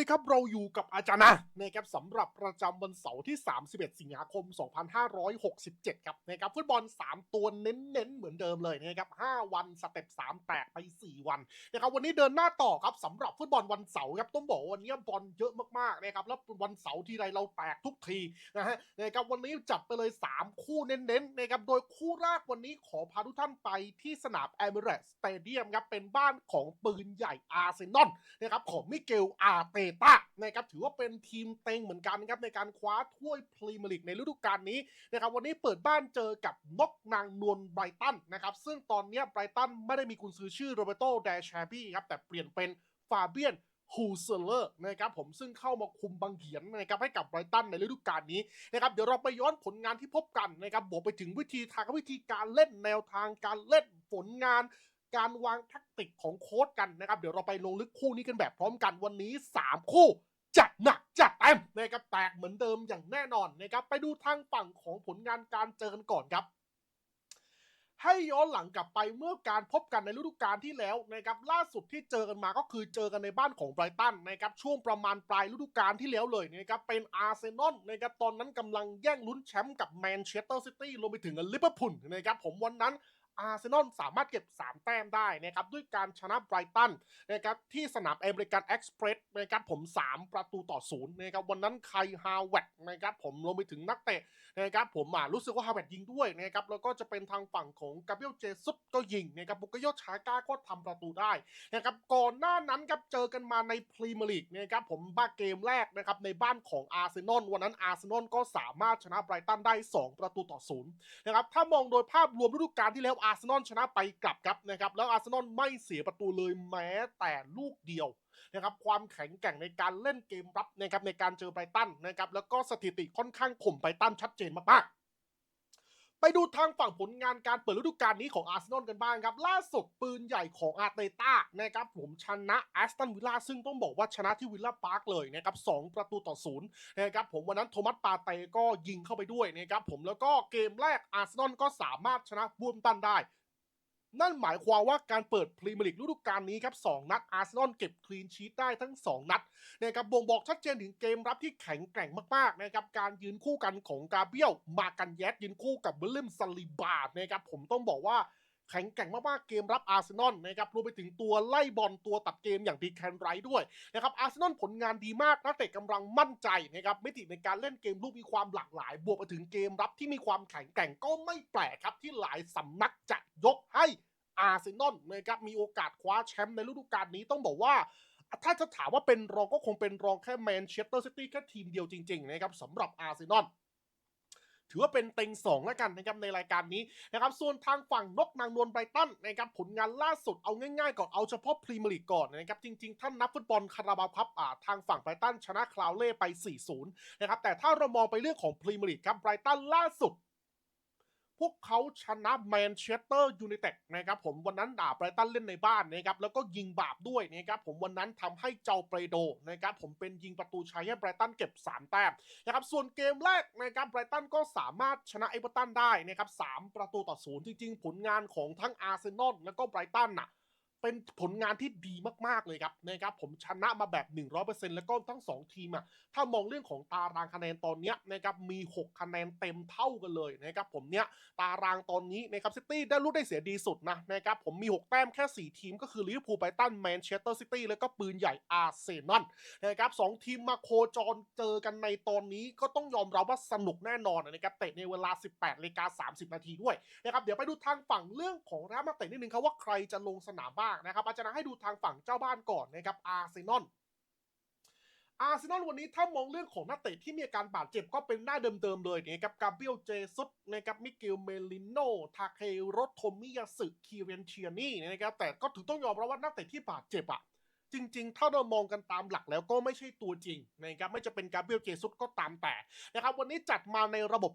ดีครับ เราอยู่กับอาจารย์นะนะครับสำหรับประจำวันเสาร์ที่ 31 สิงหาคม 2567 ครับนะครับฟุตบอล 3 ตัวเน้นๆ เหมือนเดิมเลยนะครับ 5 วันสเต็ป 3 แตกไป 4 วันนะครับวันนี้เดินหน้าต่อครับสำหรับฟุตบอลวันเสาร์ครับต้องบอกวันนี้บอลเยอะมากๆนะครับแล้ววันเสาร์ทีไรเราแตกทุกทีนะฮะนะครับวันนี้จัดไปเลย 3 คู่เน้นๆนะครับโดยคู่แรกวันนี้ขอพาทุกท่านไปที่สนามเอมิเรตสเตเดียมครับเป็นบ้านของปืนใหญ่อาร์เซนอลนะครับของมิเกลอาเตต้านะครับถือว่าเป็นทีมเต็งเหมือนกันครับในการคว้าถ้วยพรีเมียร์ลีกในฤดูกาลนี้นะครับวันนี้เปิดบ้านเจอกับนกนางนวลไบรตันนะครับซึ่งตอนนี้ไบรตันไม่ได้มีกุนซือชื่อโรเบโตเดชาบี้ครับแต่เปลี่ยนเป็นฟาเบียนฮูเซเลอร์นะครับผมซึ่งเข้ามาคุมบังเหียนนะครับให้กับไบรตันในฤดูกาลนี้นะครับเดี๋ยวเราไปย้อนผลงานที่พบกันนะครับบอกไปถึงวิธีทางวิธีการเล่นแนวทางการเล่นผลงาน การวางแทคติกของโค้ดกันนะครับ เดี๋ยวเราไปลงลึกคู่นี้กันแบบพร้อมกันวันนี้ 3 คู่จัดหนักจัดเต็มนะครับแตกเหมือนเดิมอย่างแน่นอนนะครับไปดูทางฝั่งของผลงานการเจอกันก่อนครับ ให้ย้อนหลังกลับไปเมื่อการพบกันในฤดูกาลที่แล้วนะครับล่าสุดที่เจอกันมาก็คือเจอกันในบ้านของไบรตันนะครับช่วงประมาณปลายฤดูกาลที่แล้วเลยนะครับเป็นอาร์เซนอลนะครับตอนนั้นกำลังแย่งลุ้นแชมป์กับแมนเชสเตอร์ซิตี้รวมไปถึงลิเวอร์พูลนะครับผมวันนั้น อาร์เซนอลสามารถเก็บ 3 แต้มได้นะครับด้วยการชนะไบรตันนะครับที่สนามเอเมริกันเอ็กซ์เพรสนะครับผม 3 ประตูต่อศูนย์นะครับวันนั้นไคฮาวเวตนะครับผมรวมไปถึงนักเตะนะครับผมอะรู้สึกว่าฮาวเวตยิงด้วยนะครับแล้วก็จะเป็นทางฝั่งของกาเบรียลเจซุสก็ยิงนะครับบุกโยชาก้าก็ทำประตูได้นะครับก่อนหน้านั้นครับเจอกันมาในพรีเมียร์ลีกนะครับผมบ้าเกมแรกนะครับในบ้านของอาร์เซนอลวันนั้นอาร์เซนอลก็สามารถชนะไบรตันได้ 2 ประตูต่อศูนย์นะครับถ้ามองโดยภาพรวมฤดูกาลที่แล้วอาาร์เซนอลชนะไปกลับครับนะครับแล้วอาร์เซนอลไม่เสียประตูเลยแม้แต่ลูกเดียวนะครับความแข็งแกร่งในการเล่นเกมรับนะครับในการเจอไบรตันนะครับแล้วก็สถิติค่อนข้างข่มไบรตันชัดเจนมากๆ ไปดูทางฝั่งผลงานการเปิดฤดูกาลนี้ของอาร์เซนอลกันบ้างครับ ล่าสุดปืนใหญ่ของอาร์เตต้านะครับผมชนะแอสตันวิลล่าซึ่งต้องบอกว่าชนะที่วิลล่าพาร์คเลยนะครับสองประตูต่อศูนย์นะครับผมวันนั้นโทมัสปาเตก็ยิงเข้าไปด้วยนะครับผมแล้วก็เกมแรกอาร์เซนอลก็สามารถชนะบูมตันได้ นั่นหมายความว่าการเปิดพรีเมียร์ลีกฤดูกาลนี้ครับสนัดอาร์เซนอลเก็บคลีนชีตได้ทั้ง 2 นัดนะครับบ่งบอกชัดเจนถึงเกมรับที่แข็งแกร่งมากๆนะครับการยืนคู่กันของกาเบียลมากันแยดยืนคู่กับเบลเลมซาลิบาดนะครับผมต้องบอกว่า แข็งแกร่งมากๆเกมรับอาร์เซนอลนะครับรวมไปถึงตัวไล่บอลตัวตัดเกมอย่างดีแคนไรด้วยนะครับอาร์เซนอลผลงานดีมากนักเตะกำลังมั่นใจนะครับมิติในการเล่นเกมลูกมีความหลากหลาย บวกไปถึงเกมรับที่มีความแข็งแกร่งก็ไม่แปลกครับที่หลายสำนักจะยกให้อาร์เซนอลนะครับมีโอกาสคว้าแชมป์ในฤดูกาลนี้ต้องบอกว่า ถ้าจะถามว่าเป็นรองก็คงเป็นรองแค่แมนเชสเตอร์ซิตี้แค่ทีมเดียวจริงๆนะครับสำหรับอาร์เซนอล ถือว่าเป็นเต็งสองแล้วกันนะครับในรายการนี้นะครับส่วนทางฝั่งนกนางนวลไบรตันนะครับผลงานล่าสุดเอาง่ายๆก่อนเอาเฉพาะพรีเมียร์ลีกก่อนนะครับจริงๆท่านนับฟุตบอลคาราบาวครับอ่าทางฝั่งไบรตันชนะคลาวเล่ไป 4-0 นะครับแต่ถ้าเรามองไปเรื่องของพรีเมียร์ลีกครับไบรตันล่าสุด พวกเขาชนะแมนเชสเตอร์ยูไนเต็ดนะครับผมวันนั้นด่าไบรตันเล่นในบ้านนะครับแล้วก็ยิงบาปด้วยนะครับผมวันนั้นทำให้เจ้าเปโดนะครับผมเป็นยิงประตูชัยให้ไบรตันเก็บ 3 แต้มนะครับส่วนเกมแรกนะครับไบรตันก็สามารถชนะเอเวอร์ตันได้นะครับสประตูต่อศูนย์จริงๆ ผลงานของทั้งอาร์เซนอลแล้วก็ไบรตันน่ะ เป็นผลงานที่ดีมากๆเลยครับนะครับผมชนะมาแบบ 100%แล้วก็ทั้ง 2 ทีมอะถ้ามองเรื่องของตารางคะแนนตอนเนี้ยนะครับมี 6 คะแนนเต็มเท่ากันเลยนะครับผมเนี้ยตารางตอนนี้นะครับซิตี้ได้รู้ได้เสียดีสุดนะนะครับผมมี 6 แต้มแค่ 4 ทีมก็คือลิเวอร์พูลไบตันแมนเชสเตอร์ซิตี้แล้วก็ปืนใหญ่อาร์เซนอลนะครับสองทีมมาโคจรเจอกันในตอนนี้ก็ต้องยอมรับว่าสนุกแน่นอนนะครับเตะในเวลา 18นาฬิกา30 นาทีด้วยนะครับเดี๋ยวไปดูทางฝั่งเรื่องของนักนักเตะนิดนึงครับว่าใครจะลงสนามบ้างนะครับอาจารย์ให้ดูทางฝั่งเจ้าบ้านก่อนนะครับอาร์เซนอลอาร์เซนอลวันนี้ถ้ามองเรื่องของนักเตะที่มีอาการบาดเจ็บก็เป็นหน้าเดิมๆเลยนะครับกาเบรียลเจซุสนะครับมิเกลเมลิโนทาเคโรโทมิยาสึคิเรนเชียนี่นะครับแต่ก็ถือต้องยอมรับว่านักเตะที่บาดเจ็บอะ จริงๆ ถ้าเรามองกันตามหลักแล้วก็ไม่ใช่ตัวจริงนะครับไม่จะเป็นกาเบรียลเจซุสก็ตามแต่นะครับวันนี้จัดมาในระบบ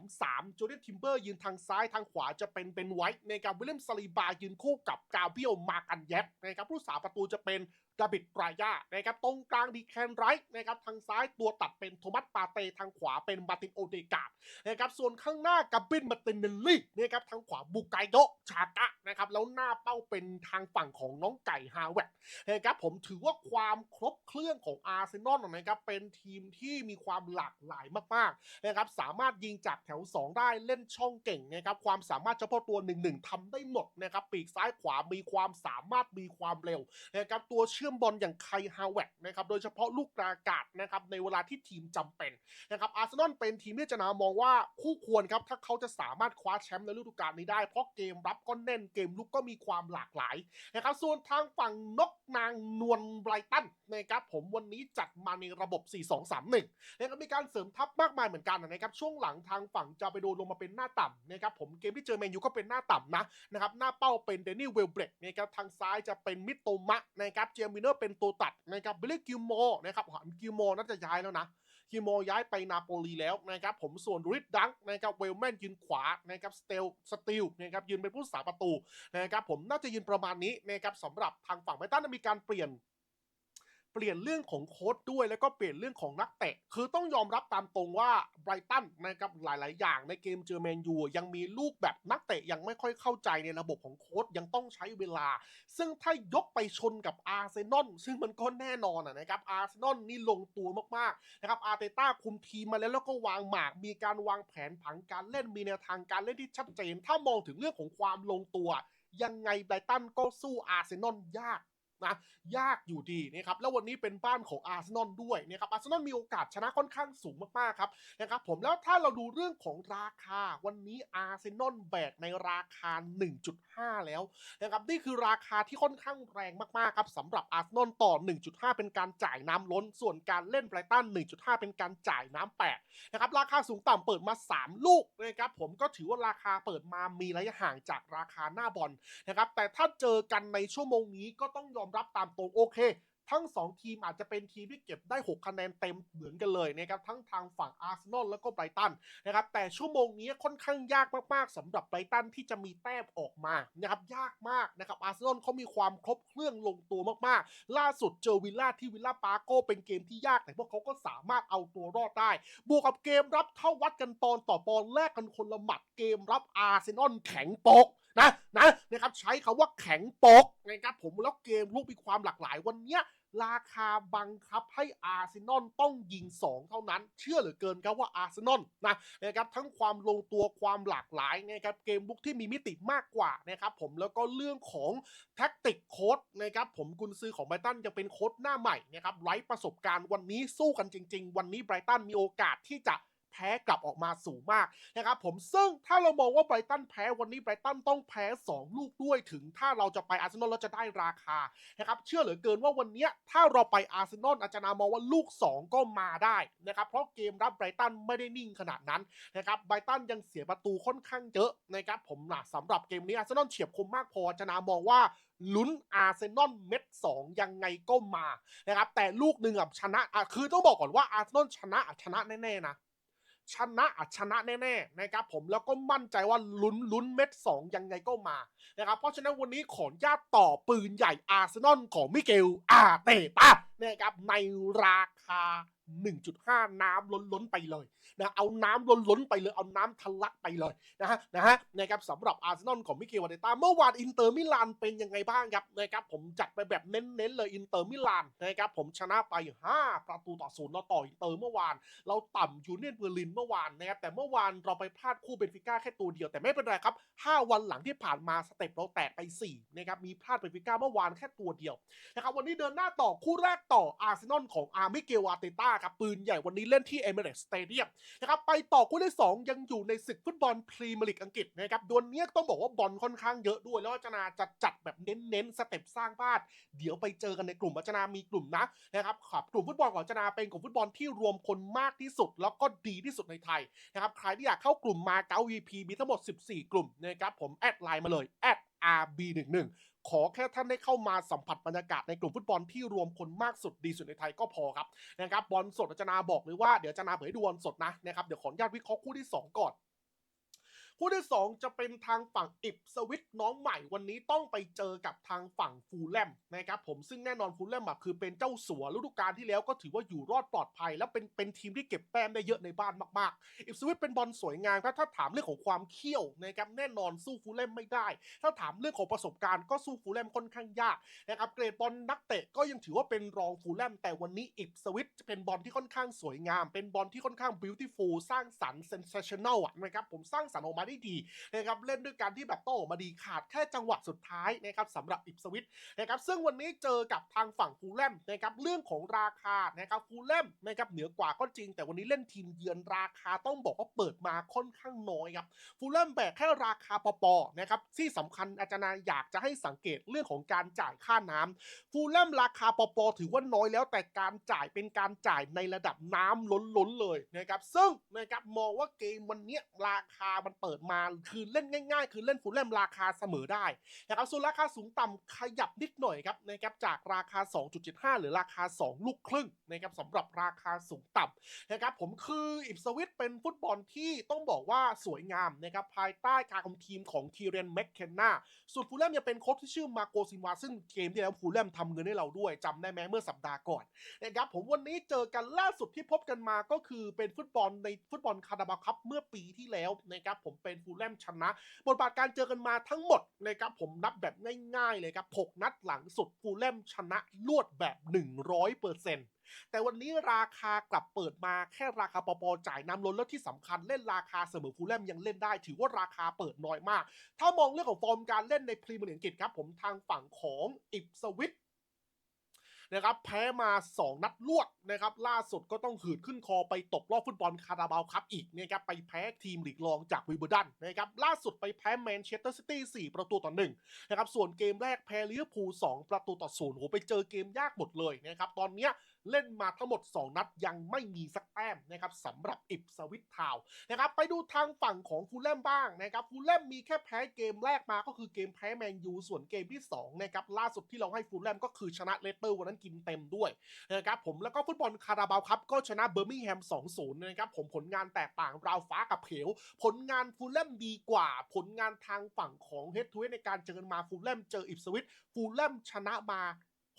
4-3-3 จูเลียนทิมเบอร์ยืนทางซ้ายทางขวาจะเป็นเป็นไวท์ในการวิลเลียมซาลีบายืนคู่กับกาเบรียลมากันแยบนะครับผู้สาประตูจะเป็น ดาบิดรายานะครับตรงกลางดีแคนไรท์นะครับทางซ้ายตัวตัดเป็นโทมัสปาเตทางขวาเป็นมาตินโอเดกาดนะครับส่วนข้างหน้ากับบินมาตินเนลลี่นะครับทางขวาบุกไกโดชากะนะครับแล้วหน้าเป้าเป็นทางฝั่งของน้องไก่ฮาวเวตนะครับผมถือว่าความครบเครื่องของอาร์เซนอลนะครับเป็นทีมที่มีความหลากหลายมากๆนะครับสามารถยิงจากแถว 2 ได้เล่นช่องเก่งนะครับความสามารถเฉพาะตัว1-1ทำได้หมดนะครับปีกซ้ายขวามีความสามารถมีความเร็วนะครับตัวเชื่อมบอลอย่างไคฮาวเวตนะครับโดยเฉพาะลูกกรากาศนะครับในเวลาที่ทีมจำเป็นนะครับอาร์เซนอลเป็นทีมที่จะนามองว่าคู่ควรครับถ้าเขาจะสามารถคว้าแชมป์ในฤดูกาลนี้ได้เพราะเกมรับก็แน่นเกมลุกก็มีความหลากหลายนะครับส่วนทางฝั่งนกนางนวลไบรตันนะครับผมวันนี้จัดมาในระบบ 4-2-3-1นะครับมีการเสริมทัพมากมายเหมือนกันนะครับช่วงหลังทางฝั่งจาไปโดนลงมาเป็นหน้าต่ำนะครับผมเกมที่เจอแมนยูก็เป็นหน้าต่ำนะนะครับหน้าเป้าเป็นเดนิเวลเบรกนะครับทางซ้ายจะเป็นมิตโตมะนะครับเจมเนอร์เป็นตัวตัดนะครับบิลลี่กิลโมนะครับกิลโมน่าจะย้ายแล้วนะกิลโมย้ายไปนาโปลีแล้วนะครับผมส่วนริดดังนะครับเวลแมนยืนขวานะครับสเตลสติลนะครับยืนเป็นผู้สาประตูนะครับผมน่าจะยืนประมาณนี้นะครับสำหรับทางฝั่งไบตันมีการเปลี่ยน เปลี่ยนเรื่องของโค้ดด้วยแล้วก็เปลี่ยนเรื่องของนักเตะ คือต้องยอมรับตามตรงว่าไบรตันนะครับหลาย ๆ อย่างในเกมเจอแมนยูยังมีลูกแบบนักเตะยังไม่ค่อยเข้าใจในระบบของโค้ดยังต้องใช้เวลา ซึ่งถ้ายกไปชนกับอาร์เซนอลซึ่งมันก็แน่นอนนะครับอาร์เซนอลนี่ลงตัวมาก ๆ นะครับอาร์เตต้าคุมทีมมาแล้วแล้วก็วางหมาก มีการวางแผนผังการเล่นมีแนวทางการเล่นที่ชัดเจน ถ้ามองถึงเรื่องของความลงตัว ยังไงไบรตันก็สู้อาร์เซนอลยาก นะยากอยู่ดีนะครับแล้ววันนี้เป็นบ้านของอาร์เซนอลด้วยนะครับอาร์เซนอลมีโอกาสชนะค่อนข้างสูงมากๆครับนะครับผมแล้วถ้าเราดูเรื่องของราคาวันนี้อาร์เซนอลแบกในราคา 1.5 แล้วนะครับนี่คือราคาที่ค่อนข้างแรงมากๆครับสำหรับอาร์เซนอลต่อ 1.5 เป็นการจ่ายน้ำล้น ส่วนการเล่นไบรตัน 1.5 เป็นการจ่ายน้ำแปดนะครับราคาสูงต่ำเปิดมา 3 ลูกนะครับผมก็ถือว่าราคาเปิดมามีระยะห่างจากราคาหน้าบอลนะครับแต่ถ้าเจอกันในชั่วโมงนี้ก็ต้องยอมรับตามตรงโอเค ทั้ง 2 ทีมอาจจะเป็นทีมที่เก็บได้ 6 คะแนนเต็มเหมือนกันเลยนะครับทั้งทางฝั่งอาร์เซนอลแล้วก็ไบรตันนะครับแต่ชั่วโมงนี้ค่อนข้างยากมากๆสำหรับไบรตันที่จะมีแต้มออกมานะครับยากมากนะครับอาร์เซนอลเขามีความครบเครื่องลงตัวมากๆ ล่าสุดเจอวิลล่าที่วิลล่าปาโกเป็นเกมที่ยากแต่พวกเขาก็สามารถเอาตัวรอดได้ บวกกับเกมรับเท่าวัดกันปอนต่อปอนแลกกันคนละหมัดเกมรับอาร์เซนอลแข็งปก นะนะนะครับใช้คาว่าแข็งปกนะครับผมแล้วเกมลูกมีความหลากหลายวันเนี้ยราคาบังคับให้อาร์เซนอลต้องยิง 2 เท่านั้น เชื่อเหลือเกินครับว่าอาร์เซนอลนะนะครับทั้งความลงตัวความหลากหลายนะครับเกมบุกที่มีมิติมากกว่านะครับผมแล้วก็เรื่องของแท็กติกโค้ดนะครับผมกุนซือของไบรตันยังเป็นโค้ดหน้าใหม่นะครับไร้ประสบการณ์วันนี้สู้กันจริง ๆ วันนี้ไบรตันมีโอกาสที่จะ แพ้กลับออกมาสูงมากนะครับผมซึ่งถ้าเรามองว่าไบรตันแพ้วันนี้ไบรตันต้องแพ้ 2 ลูกด้วยถึง ถ้าเราจะไปอาร์เซนอลแล้วจะได้ราคานะครับเชื่อเหลือเกินว่าวันนี้ถ้าเราไปอาร์เซนอลอาจารย์มองว่าลูก 2 ก็มาได้นะครับเพราะเกมรับไบรตันไม่ได้นิ่งขนาดนั้นนะครับไบรตันยังเสียประตูค่อนข้างเยอะนะครับผมนะสำหรับเกมนี้อาร์เซนอลเฉียบคมมากพออาจารย์มองว่าลุ้นอาร์เซนอลเม็ดสองยังไงก็มานะครับแต่ลูกหนึ่งอะชนะอะคือต้องบอกก่อนว่าอาร์เซนอลชนะอะชนะแน่ๆนะ ชนะอัชนะแน่ๆนะครับผมแล้วก็มั่นใจว่าลุ้นลุ้นเม็ดสองยังไงก็มานะครับเพราะฉะนั้นวันนี้ขออนุญาตต่อปืนใหญ่อาร์เซนอลของมิเกลอาร์เตตานะครับในราคา 1.5 น้ำล้นๆไปเลย นะเอาน้ำล้นๆไปเลยเอาน้ำทะลักไปเลยนะฮะนะฮะนะครับสำหรับอาร์เซนอลของมิเกลอาร์เตตาเมื่อวานอินเตอร์มิลานเป็นยังไงบ้างครับนะครับผมจัดไปแบบเน้นๆเลยอินเตอร์มิลานนะครับผมชนะไป 5 ประตูต่อศูนย์เราต่ออินเตอร์เมื่อวาน เราต่ำยูเนียนเบอร์ลินเมื่อวานนะครับแต่เมื่อวานเราไปพลาดคู่เบนฟิก้าแค่ตัวเดียวแต่ไม่เป็นไรครับ 5 วันหลังที่ผ่านมาสเต็ปเราแตกไป4นะครับมีพลาดเบนฟิก้าเมื่อวานแค่ตัวเดียวนะครับวันนี้เดินหน้าต่อคู่แรกต่ออาร์เซนอลของอาร์มิเกลอารเตต้าครับปืนใหญ่วันนี้เล่นที่เอเมเรตสเตเดียมนะครับไปต่อคู่ที่2ยังอยู่ในศึกฟุตบอลพรีเมียร์ลีกอังกฤษนะครับดวลเนี้ยต้องบอกว่าบอลค่อนข้างเยอะด้วย แล้วอาจนาจะจัดแบบเน้นๆสเต็ปสร้างบ้านเดี๋ยวไปเจอกันในกลุ่มอาจนามีกลุ่มนะนะครับครับกลุ่มฟุตบอลของอาจนาเป็นกลุ่มฟุตบอลที่รวมคนมากที่สุด แล้วก็ดีที่สุดในไทยนะครับใครที่อยากเข้ากลุ่มมาเก๊า VP มีทั้งหมด 14 กลุ่มนะครับผมแอดไลน์มาเลยแอด RB11 ขอแค่ท่านได้เข้ามาสัมผัสบรรยากาศในกลุ่มฟุตบอลที่รวมคนมากสุดดีสุดในไทยก็พอครับนะครับบอลสดอาจารนาบอกเลยว่าเดี๋ยวอาจารนาเผยดูบอลสดนะนะครับเดี๋ยวขออนุญาตวิเคราะห์คู่ที่ 2 ก่อน คู่ที่ 2 จะเป็นทางฝั่งอิปสวิตน้องใหม่วันนี้ต้องไปเจอกับทางฝั่งฟูลแลมนะครับผมซึ่งแน่นอนฟูลแลมอะคือเป็นเจ้าสัวฤดูกาลที่แล้วก็ถือว่าอยู่รอดปลอดภัย และเป็นเป็นทีมที่เก็บแต้มได้เยอะในบ้านมากๆอิปสวิตเป็นบอลสวยงามครับถ้าถามเรื่องของความเขี้ยวนะครับแน่นอนสู้ฟูลแลมไม่ได้ ถ้าถามเรื่องของประสบการณ์ก็สู้ฟูลแลมค่อนข้างยากนะครับเกรดบอลนักเตะก็ยังถือว่าเป็นรองฟูลแลมแต่วันนี้อิปสวิตจะเป็นบอลที่ค่อนข้างสวยงาม เป็นบอลที่ค่อนข้างบิวตี้ฟูลสร้างสรรค์เซนเซชันแนลอะนะครับผมสร้างสรรค์ออกมาได้ดีนะครับเล่นด้วยการที่แบบโต้มาดีขาดแค่จังหวะสุดท้ายนะครับสำหรับอิปสวิตนะครับซึ่งวันนี้เจอกับทางฝั่งฟูลแลมนะครับเรื่องของราคานะครับฟูลแลมนะครับเหนือกว่าก็จริง แต่วันนี้เล่นทีมเยือนราคาต้องบอกว่าเปิดมาค่อนข้างน้อยครับฟูลแลมแบกแค่ราคาปอๆนะครับที่สำคัญอาจารย์อยากจะให้สังเกตเรื่องของการจ่ายค่าน้ำฟูลแลมราคาปอๆถือว่าน้อยแล้วแต่การจ่ายเป็นการจ่ายในระดับน้ำล้นๆเลยนะครับซึ่งนะครับมองว่าเกมวันนี้ราคามันเปิดมาคือเล่นง่าย ๆ คือเล่นฟูลแลมราคาเสมอได้นะครับส่วนราคาสูงต่ำขยับนิดหน่อยครับนะครับจากราคา 2.75 หรือราคา 2 ลูกครึ่งนะครับสำหรับราคาสูงต่ำนะครับผมคืออิปสวิตเป็นฟุตบอลที่ต้องบอกว่าสวยงามนะครับภายใต้การคุมทีมของทีเรนแมคเคนนาส่วนฟูลแลมยังเป็นโค้ชที่ชื่อมาโกซินวาซึ่งเกมที่แล้วฟูลแลมทำเงินให้เราด้วยจำได้ไหมเมื่อสัปดาห์ก่อนนะครับผมวันนี้เจอกันล่าสุดที่พบกันมาก็คือเป็นฟุตบอลในฟุตบอลคาราบาคัพเมื่อปีที่แล้วนะครับผมเป็นฟูลแลมชนะ บทบาทการเจอกันมาทั้งหมดนะครับผมนับแบบง่ายๆเลยครับ 6 นัดหลังสุดฟูลแลมชนะลวดแบบ 100%แต่วันนี้ราคากลับเปิดมาแค่ราคาปอๆจ่ายน้ำล้นแล้วที่สำคัญเล่นราคาเสมอฟูลแลมยังเล่นได้ ถือว่าราคาเปิดน้อยมาก ถ้ามองเรื่องของฟอร์มการเล่นในพรีเมียร์ลีกอังกฤษครับผมทางฝั่งของอิปสวิต นะครับแพ้มา 2 นัดรวดนะครับล่าสุดก็ต้องหืดขึ้นคอไปตกรอบฟุตบอลคาราบาวครับอีกนะครับไปแพ้ทีมหลีกรองจากวิเบอร์ดันนะครับล่าสุดไปแพ้แมนเชสเตอร์ซิตี้4ประตูต่อ1นะครับส่วนเกมแรกแพ้ลิเวอร์พูล2ประตูต่อ0โหไปเจอเกมยากหมดเลยนะครับตอนเนี้ยเล่นมาทั้งหมด 2 นัดยังไม่มีสักแต้มนะครับสำหรับอิปสวิตทาวนะครับไปดูทางฝั่งของฟูลแลมบ้างนะครับฟูลแลมมีแค่แพ้เกมแรกมาก็คือเกมแพ้แมนยูส่วนเกมที่2นะครับล่าสุดที่เราให้ฟูลแลมก็คือชนะเลสเตอร์วันนั้นกินเต็มด้วยนะครับผมแล้วก็ฟุตบอลคาราบาวครับก็ชนะเบอร์มิงแฮม 2-0 นะครับผมผลงานแตกต่างราวฟ้ากับเขวผลงานฟูลแลมดีกว่า ผลงานทางฝั่งของเฮดทูเในการเจอกันมาฟูลแลมเจออิปสวิตฟูลแลมชนะมา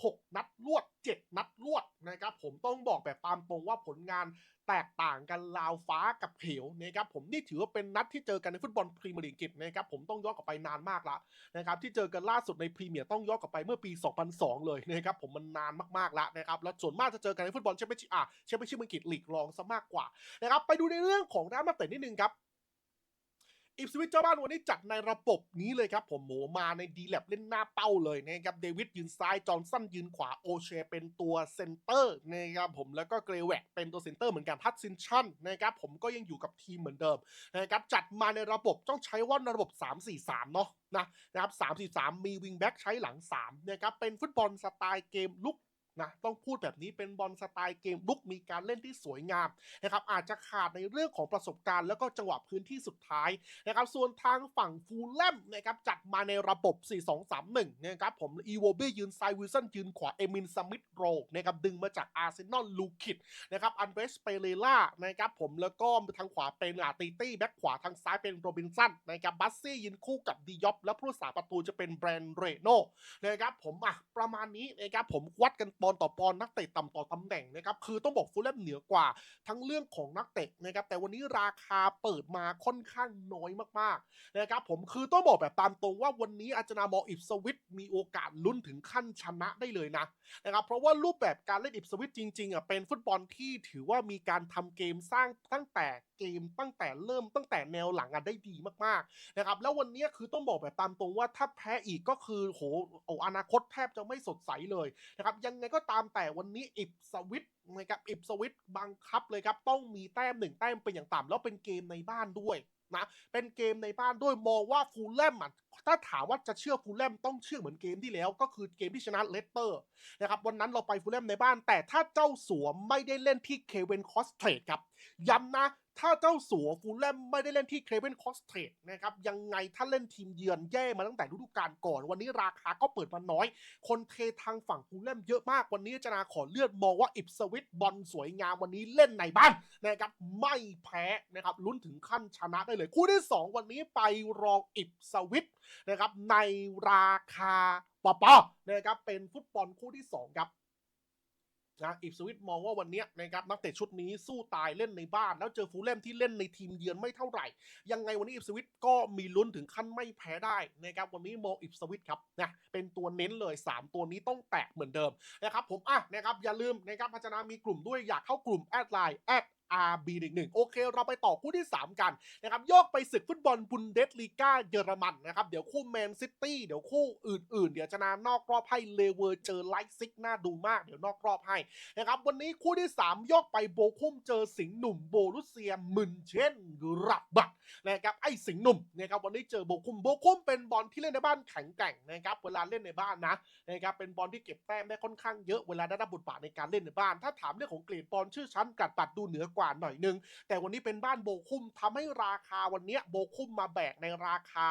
6 นัดรวด 7 นัดรวดนะครับผมต้องบอกแบบตามตรงว่าผลงานแตกต่างกันราวฟ้ากับเขียวนะครับผมนี่ถือว่าเป็นนัดที่เจอกันในฟุตบอลพรีเมียร์ลีกอังกฤษนะครับผมต้องย้อนกลับไปนานมากละนะครับที่เจอกันล่าสุดในพรีเมียร์ต้องย้อนกลับไปเมื่อปี 2002 เลยนะครับผมมันนานมากๆแล้วนะครับแล้วส่วนมากจะเจอกันในฟุตบอลแชมเปี้ยนชิพอะแชมเปี้ยนชิพอังกฤษลีกรองซะมากกว่านะครับไปดูในเรื่องของด้านนักเตะนิดนึงครับ อิปสวิตเจ้าบ้านวันนี้จัดในระบบนี้เลยครับ ผมโหมมาในดีแลบเล่นหน้าเป้าเลยนะครับเดวิดยืนซ้าย จอห์นสันยืนขวาโอเชเป็นตัวเซนเตอร์นะครับผมแล้วก็เกรแวกเป็นตัวเซนเตอร์เหมือนกันทัตซินชันนะครับผมก็ยังอยู่กับทีมเหมือนเดิมนะครับจัดมาในระบบต้องใช้ว่าระบบ 3-4-3 เนาะนะนะครับ3-4-3 มีวิงแบ็กใช้หลัง3นะครับเป็นฟุตบอลสไตล์เกมลุก นะต้องพูดแบบนี้เป็นบอลสไตล์เกมลุกมีการเล่นที่สวยงามนะครับอาจจะขาดในเรื่องของประสบการณ์แล้วก็จังหวะพื้นที่สุดท้ายนะครับส่วนทางฝั่งฟูลแลมนะครับจัดมาในระบบ 4-2-3-1นะครับผมอีโวเบยืนซ้ายวิลสันยืนขวาเอมินสมิธโรนะครับดึงมาจากอาร์เซนอลลูคิดนะครับอันเดรสเปเรล่านะครับผมแล้วก็ทางขวาเป็นอาติตี้แบ็คขวาทางซ้ายเป็นโรบินสันนะครับบัสซี่ยืนคู่กับดิยอปแล้วผู้รักษาประตูจะเป็นแบรนด์เรโนนะครับผมอะประมาณนี้นะครับผมวัดกันปอนต่อปอนนักเตะต่ำต่อตำแหน่งนะครับคือต้องบอกฟูลแลมเหนือกว่าทั้งเรื่องของนักเตะนะครับแต่วันนี้ราคาเปิดมาค่อนข้างน้อยมากๆนะครับผมคือต้องบอกแบบตามตรงว่าวันนี้อาจารย์นามออิฟสวิตมีโอกาสลุ้นถึงขั้นชนะได้เลยนะนะครับเพราะว่ารูปแบบการเล่นอิปสวิตจริงๆอะเป็นฟุตบอลที่ถือว่ามีการทำเกมสร้างตั้งแต่เกมตั้งแต่เริ่มตั้งแต่แนวหลังอะได้ดีมากๆนะครับแล้ววันนี้คือต้องบอกแบบตามตรงว่าถ้าแพ้อีกก็คือโหโออนาคตแทบจะไม่สดใสเลยนะครับยังไงก็ตามแต่วันนี้อิปสวิตนะครับอิปสวิตบังคับเลยครับ ต้องมีแต้มหนึ่งแต้มเป็นอย่างต่ำแล้วเป็นเกมในบ้านด้วยนะเป็นเกมในบ้านด้วยมองว่าฟูลแลมอะถ้าถามว่าจะเชื่อฟูลแลมต้องเชื่อเหมือนเกมที่แล้ว ก็คือเกมที่ชนะเลสเตอร์นะครับวันนั้นเราไปฟูลแลมในบ้าน แต่ถ้าเจ้าสัวไม่ได้เล่นที่เคเวนคอสเทรดครับย้ำนะ ถ้าเจ้าสัวฟูลแลมไม่ได้เล่นที่เครเวนคอสเทรดนะครับยังไงถ้าเล่นทีมเยือนแย่มาตั้งแต่ฤดูกาลก่อน วันนี้ราคาก็เปิดมาน้อย คนเททางฝั่งฟูลแลมเยอะมากวันนี้อาจาขอเลือดมองว่าอิปสวิตบอลสวยงามวันนี้เล่นในบ้านนะครับไม่แพ้นะครับลุ้นถึงขั้นชนะได้เลย คู่ที่ 2 วันนี้ไปรองอิปสวิตนะครับในราคาปอปอนะครับเป็นฟุตบอลคู่ที่2ครับ นะอิฟสวิตมองว่าวันนี้นะครับนักเตะชุดนี้สู้ตายเล่นในบ้าน แล้วเจอฟูลแลมที่เล่นในทีมเยือนไม่เท่าไหร่ ยังไงวันนี้อิฟสวิตก็มีลุ้นถึงขั้นไม่แพ้ได้นะครับวันนี้มองอิฟสวิตครับนะเป็นตัวเน้นเลย 3 ตัวนี้ต้องแตกเหมือนเดิมนะครับผมอะนะครับอย่าลืมนะครับพัฒนามีกลุ่มด้วยอยากเข้ากลุ่มแอดไลน์แอด RB11 โอเค เราไปต่อคู่ที่ 3 กันนะครับโยกไปศึกฟุตบอลบุนเดสลีกาเยอรมันนะครับ เดี๋ยวคู่แมนซิตี้เดี๋ยวคู่อื่นๆ เดี๋ยวจะนานอกรอบให้เลเวอร์เจอไลซิกน่าดูมาก เดี๋ยวนอกรอบให้นะครับวันนี้คู่ที่3ยกไปโบคุมเจอสิงห์หนุ่มโบรุเซียมึนเช่นรับบัตนะครับไอ้สิงห์หนุ่มนะครับวันนี้เจอโบคุมโบคุมเป็นบอลที่เล่นในบ้านแข็งแกร่งนะครับเวลาเล่นในบ้านนะนะครับเป็นบอลที่เก็บแต้มได้ค่อนข้างเยอะเวลาได้รับบทบาทในการเล่นในบ้าน ถ้าถามเรื่องของเกรดบอลชื่อชั้นกัดปัดดูเหนือกว่าหน่อยนึง แต่วันนี้เป็นบ้านโบคุ้มทำให้ราคาวันนี้โบคุ้มมาแบกในราคา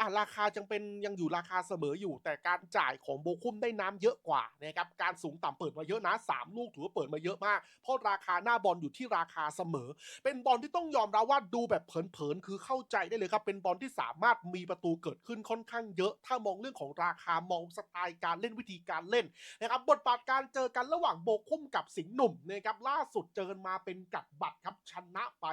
อะราคาจังเป็นยังอยู่ราคาเสมออยู่ แต่การจ่ายของโบคุ้มได้น้ำเยอะกว่านะครับการสูงต่ำเปิดมาเยอะนะสามลูกถือว่าเปิดมาเยอะมาก เพราะราคาหน้าบอลอยู่ที่ราคาเสมอ เป็นบอลที่ต้องยอมรับว่าดูแบบเผินๆคือเข้าใจได้เลยครับ เป็นบอลที่สามารถมีประตูเกิดขึ้นค่อนข้างเยอะ ถ้ามองเรื่องของราคามองสไตล์การเล่นวิธีการเล่นนะครับบทบาทการเจอกันระหว่างโบคุ้มกับสิงห์หนุ่มนะครับล่าสุดเจอกันมาเป็นกัดบัตรครับชนะไป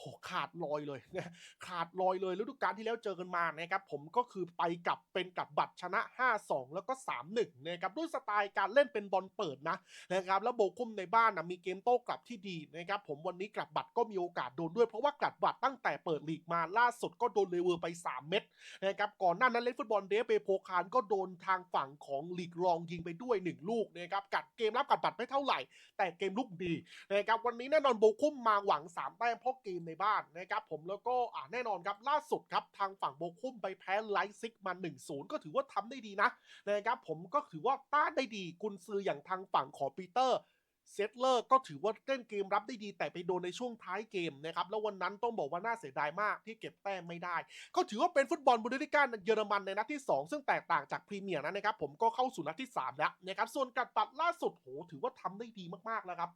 โหขาดลอยเลยนะขาดลอยเลยฤดูกาลที่แล้วเจอกันมานะครับผมก็คือไปกับเป็นกับบัตรชนะ 5-2 แล้วก็ 3-1นะครับด้วยสไตล์การเล่นเป็นบอลเปิดนะนะครับแล้วโบกุมในบ้านนะมีเกมโต้กลับที่ดีนะครับผมวันนี้กลับบัตรก็มีโอกาสโดนด้วยเพราะว่ากลับบัตรตั้งแต่เปิดลีกมาล่าสุดก็โดนเลเวอร์ไป 3 เม็ดนะครับก่อนหน้านั้นเล่นฟุตบอลเดฟเปโพคารก็โดนทางฝั่งของลีกรองยิงไปด้วย 1 ลูกนะครับกัดเกมรับกัดบัตรไม่เท่าไหร่ แต่เกมลุกดีนะครับวันนี้แน่นอนโบคุมมาหวัง3แต้มเพราะเกมในบ้านนะครับผมแล้วก็อ่าแน่นอนครับล่าสุดครับทางฝั่งโบคุมไปแพ้ไลซิกมา1-0 ก็ถือว่าทำได้ดีนะนะครับผมก็ถือว่าต้านได้ดีกุนซืออย่างทางฝั่งของปีเตอร์เซตเลอร์ก็ถือว่าเล่นเกมรับได้ดีแต่ไปโดนในช่วงท้ายเกมนะครับ แล้ววันนั้นต้องบอกว่าน่าเสียดายมากที่เก็บแต้มไม่ได้ ก็ถือว่าเป็นฟุตบอลบูนเดสลิก้าเยอรมันในนัดที่ 2 ซึ่งแตกต่างจากพรีเมียร์นะครับผมก็เข้าสู่นัดที่ 3 แล้วนะครับส่วนกัดปัดล่าสุดโหถือว่าทำได้ดีมากๆแล้วครับ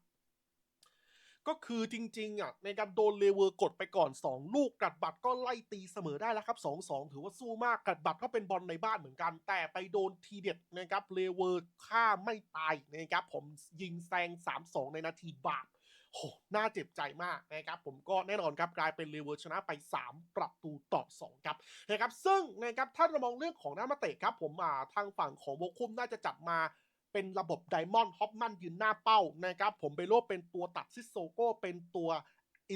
ก็คือจริงๆอะในการโดนเลเวอร์กดไปก่อน 2 ลูกกัดบัตรก็ไล่ตีเสมอได้แล้วครับ 2-2 ถือว่าสู้มากกัดบัตรก็เป็นบอลในบ้านเหมือนกัน แต่ไปโดนทีเด็ดนะครับเลเวอร์ฆ่าไม่ตายนะครับผมยิงแซง 3-2 ในนาทีบาปโหน่าเจ็บใจมากนะครับ ผมก็แน่นอนครับกลายเป็นเลเวอร์ชนะไป 3 ประตูต่อ 2 ครับนะครับ ซึ่งนะครับถ้าเรามองเรื่องของน้ามาเตะครับ ผมอ่าทางฝั่งของโบคุมน่าจะจับมา เป็นระบบไดมอนด์ฮอปมันยืนหน้าเป้านะครับผมเบโลเป็นตัวตัดซิโซโก้เป็นตัว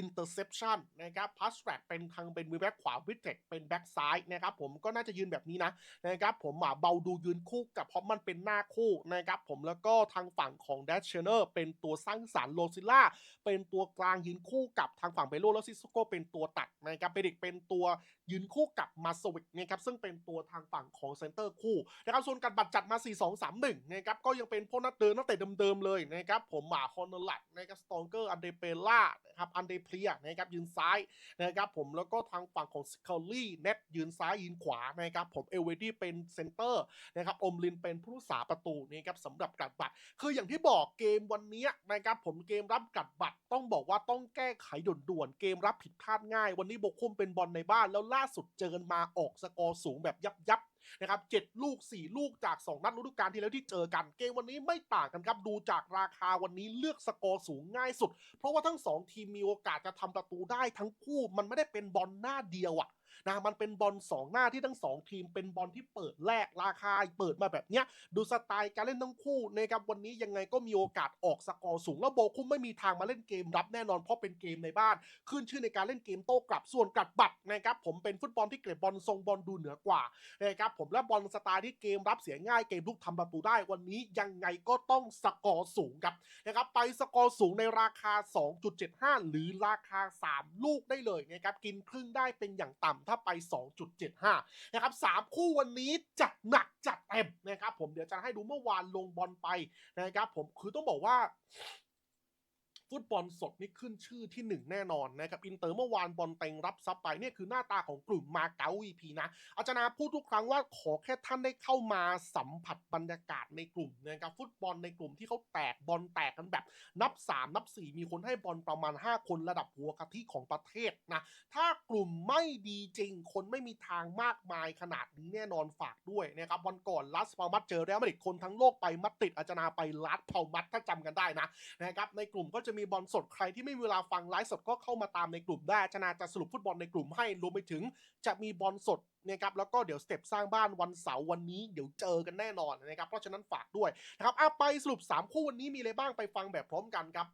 interception นะครับพัสแทร็กเป็นทางเป็นวีแบ็กขวาวิเทคเป็นแบ็กซ้ายนะครับผมก็น่าจะยืนแบบนี้นะนะครับผมอะเบาดูยืนคู่กับฮอปมันเป็นหน้าคู่นะครับผมแล้วก็ทางฝั่งของแดชเชเนอร์เป็นตัวสร้างสารรค์โลซิล่าเป็นตัวกลางยืนคู่กับทางฝั่งเบโลแล้วซิสโกเป็นตัวตัดนะครับเบริกเป็นตัวยืนคู่กับมาสวิกนะครับซึ่งเป็นตัวทางฝั่งของเซนเตอร์คู่นะครับส่วนการบัตรจัดมา 4 2 3 1นะครับก็ยังเป็นพวกนักเดินนักเตะเดิมๆเลยนะครับผมหมาคอนเนอร์ลัดนะครับสตองเกอร์อันเดเปล่านะครับอันเดเพลียนะครับยืนซ้ายนะครับผมแล้วก็ทางฝั่งของสคอลลี่เน็ตยืนซ้ายยืนขวานะครับผมเอเวดี้เป็นเซนเตอร์นะครับอมลินเป็นผู้รักษาประตูนะครับสำหรับการบัตรคืออย่างที่บอกเกมวันนี้นะครับผมเกมรับกัดบัตรต้องบอกว่าต้องแก้ไขด่วนๆเกมรับผิดพลาดง่าย วันนี้บกคุมเป็นบอลในบ้านแล้วล่าสุดเจอกันมาออกสกอร์สูงแบบยับยับ นะครับเจ็ดลูก 4 ลูกจาก 2 นัดฤดูกาลที่แล้วที่เจอกัน เกมวันนี้ไม่ต่างกันครับ ดูจากราคาวันนี้เลือกสกอร์สูงง่ายสุด เพราะว่าทั้ง 2 ทีมมีโอกาสจะทำประตูได้ทั้งคู่มันไม่ได้เป็นบอลหน้าเดียวอะ นะมันเป็นบอลสองหน้าที่ทั้งสองทีมเป็นบอลที่เปิดแรกราคาเปิดมาแบบเนี้ย ดูสไตล์การเล่นทั้งคู่นะครับวันนี้ยังไงก็มีโอกาสออกสกอร์สูง แล้วโบคุมไม่มีทางมาเล่นเกมรับแน่นอนเพราะเป็นเกมในบ้าน ขึ้นชื่อในการเล่นเกมโต้กลับส่วนกัดบัตรนะครับผมเป็นฟุตบอลที่เก็บบอลทรงบอลดูเหนือกว่านะครับผมและบอลสไตล์ที่เกมรับเสียง่ายเกมลุกทำประตูได้วันนี้ยังไงก็ต้องสกอร์สูงครับนะครับไปสกอร์สูงในราคา 2.75 หรือราคา 3 ลูกได้เลยนะครับกินครึ่งได้เป็นอย่างต่ำถ้าไป 2.75 นะครับสามคู่วันนี้จัดหนักจัดเต็มนะครับผมเดี๋ยวจะให้ดูเมื่อวานลงบอลไปนะครับผมคือต้องบอกว่า ฟุตบอลสดนี่ขึ้นชื่อที่หนึ่งแน่นอนนะครับอินเตอร์เมื่อวานบอลเต็งรับซับไปเนี่ยคือหน้าตาของกลุ่มมาเก๊า VP นะ อาจารย์พูดทุกครั้งว่าขอแค่ท่านได้เข้ามาสัมผัสบรรยากาศในกลุ่มนะครับฟุตบอลในกลุ่มที่เขาแตกบอลแตกกันแบบนับ 3 นับ 4 มีคนให้บอลประมาณ 5 คนระดับหัวกะทิของประเทศนะถ้ากลุ่มไม่ดีจริง คนไม่มีทางมากมายขนาดนี้แน่นอนฝากด้วยนะครับวันก่อนลัสพามัดเจอเรอัลมาดริคนทั้งโลกไปมัดติดอาจารย์ไปลัสพามัดถ้าจำกันได้นะนะครับในกลุ่มก็จะมีบอลสดใครที่ไม่มีเวลาฟังไลฟ์สดก็เข้ามาตามในกลุ่มได้อาจาจะสรุปฟุตบอลในกลุ่มให้รวมไปถึงจะมีบอลสดนะครับแล้วก็เดี๋ยวสเต็ปสร้างบ้านวันเสาร์วันนี้เดี๋ยวเจอกันแน่นอนนะครับเพราะฉะนั้นฝากด้วยนะครับอะไปสรุป 3 คู่วันนี้มีอะไรบ้างไปฟังแบบพร้อมกันครับ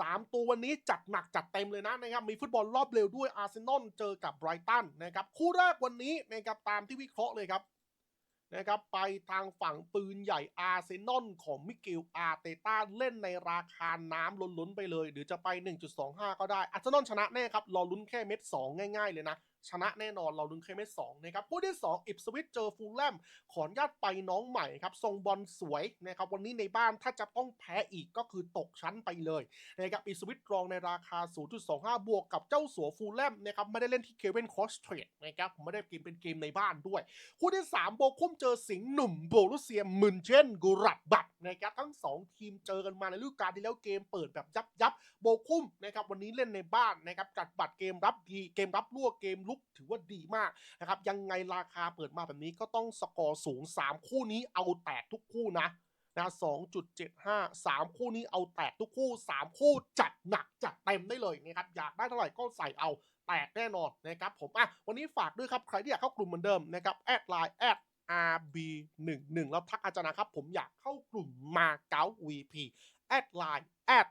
สามตัววันนี้จัดหนักจัดเต็มเลยนะนะครับ มีฟุตบอลรอบเร็วด้วยอาร์เซนอลเจอกับไบรตันนะครับ คู่แรกวันนี้นะครับตามที่วิเคราะห์เลยครับ นะครับไปทางฝั่งปืนใหญ่อาร์เซนอลของมิเกลอาร์เตต้าเล่นในราคาน้ำล้นๆไปเลย หรือจะไป 1.25 ก็ได้อาร์เซนอลชนะแน่ครับ รอลุ้นแค่เม็ด 2 ง่ายๆเลยนะ ชนะแน่นอนเราลุ้นแค่เม็ดสองนะครับคู่ที่ 2 อิปสวิตเจอฟูลแลมขออนุญาตไปน้องใหม่ครับทรงบอลสวยนะครับวันนี้ในบ้านถ้าจะต้องแพ้อีกก็คือตกชั้นไปเลยนะครับอิสวิตรองในราคา 0.25 บวกกับเจ้าสัวฟูลแลมนะครับไม่ได้เล่นที่เคเวนคอสเทรดนะครับผมไม่ได้เกมเป็นเกมในบ้านด้วย คู่ที่ 3 โบคุ้มเจอสิงห์หนุ่มโบรุเซียมึนเช่นกุรัดบัตนะครับทั้ง 2 ทีมเจอกันมาในฤดูกาลที่แล้วเกมเปิดแบบยับยับโบคุ้มนะครับวันนี้เล่นในบ้านนะครับจัดบัตรเกมรับดีเกมรับรั่วเกมลุกถือว่าดีมากนะครับ ยังไงราคาเปิดมาแบบนี้ก็ต้องสกอร์สูง 3 คู่นี้เอาแตกทุกคู่นะนะ2.75 3 คู่นี้เอาแตกทุกคู่ 3 คู่จัดหนักจัดเต็มได้เลยนะครับ อยากได้เท่าไหร่ก็ใส่เอาแตกแน่นอนนะครับผมอะวันนี้ฝากด้วยครับ ใครที่อยากเข้ากลุ่มเหมือนเดิมนะครับแอดไลน์แอด RB11 แล้วทักอาจารย์นะครับ ผมอยากเข้ากลุ่มมาเก๊า VP แอดไลน์แอด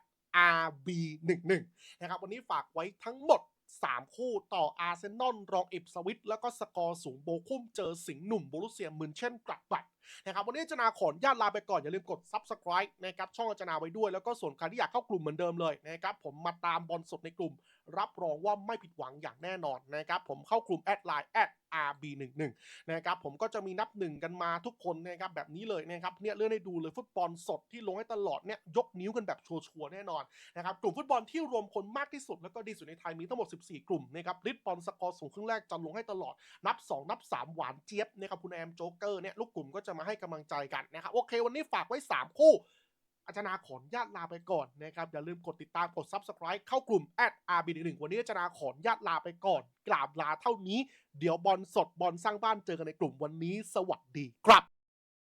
RB11 นะครับ วันนี้ฝากไว้ทั้งหมด 3 คู่ต่ออาร์เซนอลรองอิปสวิตแล้วก็สกอร์สูงโบคุ้มเจอสิงห์หนุ่มโบรุเซียมืนเช่นกลับบัตร นะครับวันนี้อาจาขออนุญาตลาไปก่อน อย่าลืมกด Subscribe นะครับช่องอาจาไว้ด้วย แล้วก็ส่วนใครที่อยากเข้ากลุ่มเหมือนเดิมเลยนะครับผมมาตามบอลสดในกลุ่ม รับรองว่าไม่ผิดหวังอย่างแน่นอนนะครับผมเข้ากลุ่มแอดไลน์แอด RB11 นะครับผมก็จะมีนับหนึ่งกันมาทุกคนนะครับแบบนี้เลยนะครับเนี่ยเลื่อนให้ดูเลยฟุตบอลสดที่ลงให้ตลอดเนี่ยยกนิ้วกันแบบชัวร์แน่นอนนะครับกลุ่มฟุตบอลที่รวมคนมากที่สุด แล้วก็ดีสุดในไทยมีทั้งหมด 14 กลุ่มนะครับลิทบอลสกอร์สูงครึ่งแรกจะลงให้ตลอดนับ 2 นับ 3 หวานเจี๊ยบนะครับคุณแอมโจ๊กเกอร์เนี่ยลูกกลุ่มก็จะมาให้กำลังใจกันนะครับโอเค วันนี้ฝากไว้ 3 คู่ อาจารย์ขออนุญาตลาไปก่อนนะครับ อย่าลืมกดติดตามกด Subscribe เข้ากลุ่ม @RB1 วันนี้อาจารย์ขออนุญาตลาไปก่อนกราบลาเท่านี้ เดี๋ยวบอลสดบอลสร้างบ้านเจอกันในกลุ่มวันนี้ สวัสดีครับ